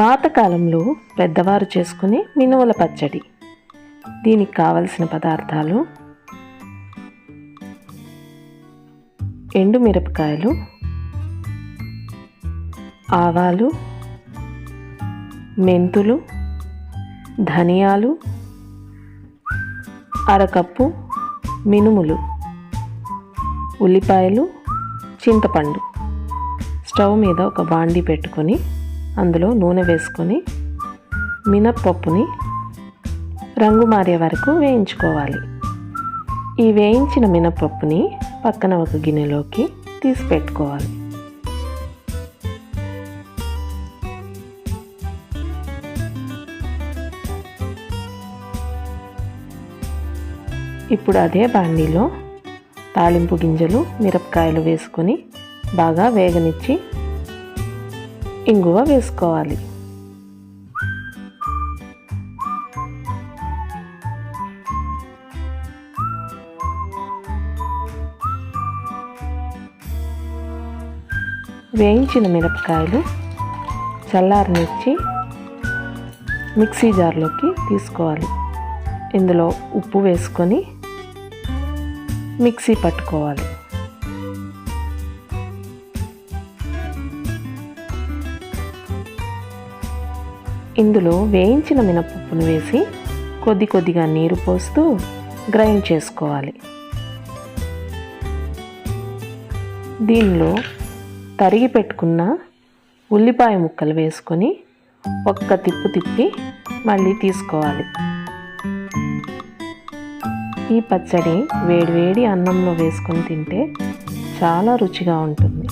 పాతకాలంలో పెద్దవారు చేసుకునే మినుముల పచ్చడి. దీనికి కావలసిన పదార్థాలు ఎండు మిరపకాయలు ఆవాలు మెంతులు ధనియాలు అరకప్పు మినుములు ఉల్లిపాయలు చింతపండు. స్టవ్ మీద ఒక బాండి పెట్టుకొని అందులో నూనె వేసుకొని మినప్పప్పుని రంగు మారే వరకు వేయించుకోవాలి. ఈ వేయించిన మినప్పప్పుని పక్కన ఒక గిన్నెలోకి తీసి పెట్టుకోవాలి. ఇప్పుడు అదే బాండీలో తాలింపు గింజలు మిరపకాయలు వేసుకొని బాగా వేగనిచ్చి ఇంగువ వేసుకోవాలి. వేయించిన మిరపకాయలు చల్లారనిచ్చి మిక్సీ జార్లోకి తీసుకోవాలి. ఇందులో ఉప్పు వేసుకొని మిక్సీ పట్టుకోవాలి. ఇందులో వేయించిన మినపప్పును వేసి కొద్ది కొద్దిగా నీరు పోస్తూ గ్రైండ్ చేసుకోవాలి. దీనిలో తరిగి పెట్టుకున్న ఉల్లిపాయ ముక్కలు వేసుకొని ఒక్క తిప్పు తిప్పి మళ్ళీ తీసుకోవాలి. ఈ పచ్చడి వేడివేడి అన్నంలో వేసుకొని తింటే చాలా రుచిగా ఉంటుంది.